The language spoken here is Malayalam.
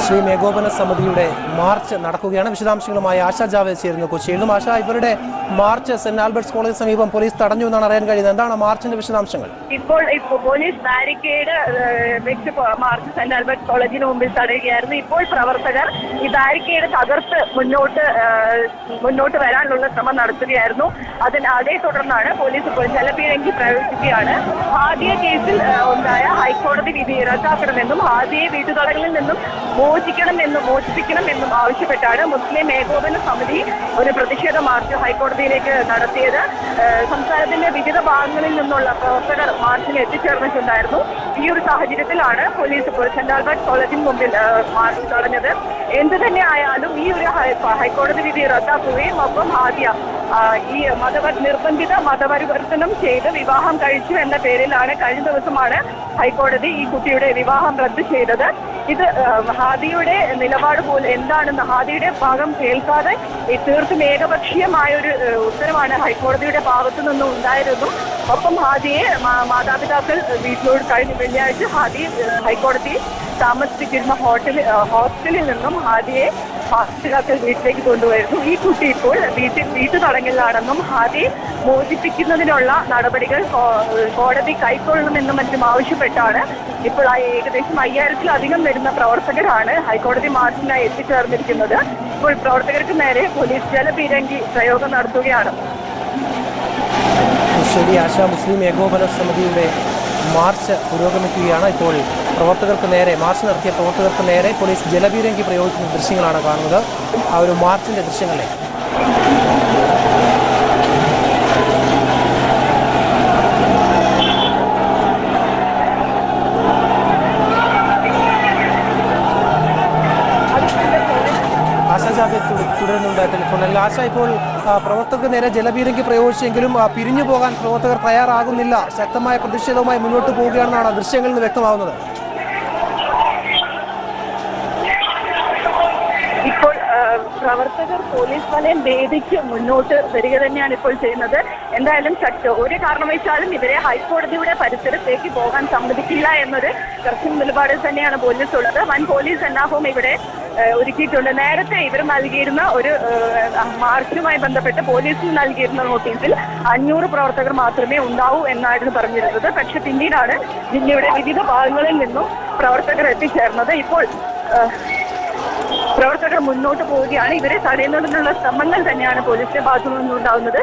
മുസ്ലിം ഏകോപന സമിതിയുടെ മാർച്ച് നടക്കുകയാണ്. വിശദാംശങ്ങളുമായി ആശാ ജാവേദ് ചേരുന്നു. കൊച്ചിയിൽ നിന്നും ആശ ഇവരുടെ മാർച്ച് സെന്റ് ആൽബർട്ട്സ് കോളേജ് സമീപം പോലീസ് തടഞ്ഞു എന്നാണ് അറിയാൻ കഴിയുന്നത്. എന്താണ് മാർച്ചിന്റെ വിശദാംശങ്ങൾ? ഇപ്പോൾ പോലീസ് ബാരിക്കേഡ് വെച്ച് മാർച്ച് സെന്റ് ആൽബർട്ട്സ് കോളേജിന് മുമ്പിൽ തടയുകയായിരുന്നു. ഇപ്പോൾ പ്രവർത്തകർ ഈ ബാരിക്കേഡ് തകർത്ത് മുന്നോട്ട് മുന്നോട്ട് വരാനുള്ള ശ്രമം നടത്തുകയായിരുന്നു. അതിന് അതേ തുടർന്നാണ് പോലീസ് ഇപ്പോൾ ജലപീരങ്കി പ്രയോഗിക്കുകയാണ് ഹാദിയ കേസിൽ ഉണ്ടായ ഹൈക്കോടതി വിധി റദ്ദാക്കണമെന്നും ഹാദിയെ വീട്ടുതടങ്ങളിൽ നിന്നും മോചിക്കണമെന്നും മോചിപ്പിക്കണമെന്നും ആവശ്യപ്പെട്ടാണ് മുസ്ലിം ഏകോപന സമിതി ഒരു പ്രതിഷേധ മാർച്ച് ഹൈക്കോടതിയിലേക്ക് നടത്തിയത്. സംസ്ഥാനത്തിന്റെ വിവിധ ഭാഗങ്ങളിൽ നിന്നുള്ള പ്രവർത്തകർ മാർച്ചിൽ എത്തിച്ചേർന്നിട്ടുണ്ടായിരുന്നു. ഈ ഒരു സാഹചര്യത്തിലാണ് പോലീസ് സെന്റ് ആൽബർട്ട് കോളേജിന് മുമ്പിൽ മാർച്ച് തടഞ്ഞത്. എന്ത് തന്നെ ആയാലും ഈ ഒരു ഹൈക്കോടതി വിധി റദ്ദാക്കുകയും ഒപ്പം ആദ്യ ഈ മതപര നിർബന്ധിത മതപരിവർത്തനം ചെയ്ത് വിവാഹം കഴിച്ചു എന്ന പേരിലാണ് കഴിഞ്ഞ ദിവസമാണ് ഹൈക്കോടതി ഈ കുട്ടിയുടെ വിവാഹം റദ്ദ് ചെയ്തത്. ഇത് ഹാദിയുടെ നിലപാട് പോലെ എന്താണെന്ന് ഹാദിയുടെ ഭാഗം കേൾക്കാതെ തീർത്തും ഏകപക്ഷീയമായ ഒരു ഉത്തരവാണ് ഹൈക്കോടതിയുടെ ഭാഗത്തു നിന്നും ഉണ്ടായിരുന്നു ഒപ്പം ഹാദിയെ മാതാപിതാക്കൾ വീട്ടിലോട് കഴിഞ്ഞ വെള്ളിയാഴ്ച ഹാദി ഹൈക്കോടതി താമസിപ്പിച്ചിരുന്ന ഹോട്ടലിൽ ഹോസ്റ്റലിൽ നിന്നും ഹാദിയെ മാതാപിതാക്കൾ വീട്ടിലേക്ക് കൊണ്ടുവരുന്നു. ഈ കുട്ടി ഇപ്പോൾ വീട്ടിൽ വീട്ടു തടങ്കലിലാണെന്നും ഹാദി മോചിപ്പിക്കുന്നതിനുള്ള നടപടികൾ കോടതി കൈക്കൊള്ളണമെന്നും മറ്റും ആവശ്യപ്പെട്ടാണ്. ഇപ്പോൾ ഏകദേശം അയ്യായിരത്തിലധികം വരുന്ന പ്രവർത്തകരാണ് ഹൈക്കോടതി മാർച്ചിനായി എത്തിച്ചേർന്നിരിക്കുന്നത്. ഇപ്പോൾ പ്രവർത്തകർക്ക് നേരെ പോലീസ് ജലപീരങ്കി പ്രയോഗം നടത്തുകയാണ്. ശരി. ആശ മുസ്ലിം ഏകോപന സമിതിയുടെ മാർച്ച് പുരോഗമിക്കുകയാണ്. ഇപ്പോൾ പ്രവർത്തകർക്ക് നേരെ മാർച്ച് നടത്തിയ പ്രവർത്തകർക്ക് നേരെ പോലീസ് ജലപീരങ്കി പ്രയോഗിക്കുന്ന ദൃശ്യങ്ങളാണ് കാണുന്നത്. ആ ഒരു മാർച്ചിന്റെ ദൃശ്യങ്ങളെ ആശ ജാവേദ് തുട- തുടരുന്നുണ്ട് ടെലിഫോണിൽ ആശ ഇപ്പോൾ പ്രവർത്തകർക്ക് നേരെ ജലപീരങ്കി പ്രയോഗിച്ചെങ്കിലും പിരിഞ്ഞു പോകാൻ പ്രവർത്തകർ തയ്യാറാകുന്നില്ല. ശക്തമായ പ്രതിഷേധവുമായി മുന്നോട്ട് പോവുകയാണെന്നാണ് ദൃശ്യങ്ങളിൽ നിന്ന് വ്യക്തമാവുന്നത് ഇപ്പോൾ ആ, പ്രവർത്തകർ പോലീസ് വലയം ഭേദിച്ച് മുന്നോട്ട് വരിക തന്നെയാണ് ഇപ്പോൾ ചെയ്യുന്നത്. എന്തായാലും ശക്തി ഒരു കാരണവശാലും ഇവരെ ഹൈക്കോടതിയുടെ പരിസരത്തേക്ക് പോകാൻ സമ്മതിക്കില്ല എന്നൊരു കർശന നിലപാടിൽ തന്നെയാണ് പോലീസ് ഉള്ളത്. വൻ പോലീസ് സന്നാഹവും ഇവിടെ ഒരുക്കിയിട്ടുണ്ട്. നേരത്തെ ഇവർ നൽകിയിരുന്ന ഒരു മാർച്ചുമായി ബന്ധപ്പെട്ട് പോലീസിന് നൽകിയിരുന്ന നോട്ടീസിൽ അഞ്ഞൂറ് പ്രവർത്തകർ മാത്രമേ ഉണ്ടാവൂ എന്നായിരുന്നു പറഞ്ഞിരുന്നത്. പക്ഷെ പിന്നീടാണ് ജില്ലയുടെ വിവിധ ഭാഗങ്ങളിൽ നിന്നും പ്രവർത്തകർ എത്തിച്ചേർന്നത്. ഇപ്പോൾ പ്രവർത്തകർ മുന്നോട്ട് പോവുകയാണ്. ഇവരെ തടയുന്നതിനുള്ള ശ്രമങ്ങൾ തന്നെയാണ് പോലീസിന്റെ ഭാഗത്തു നിന്നുണ്ടാവുന്നത്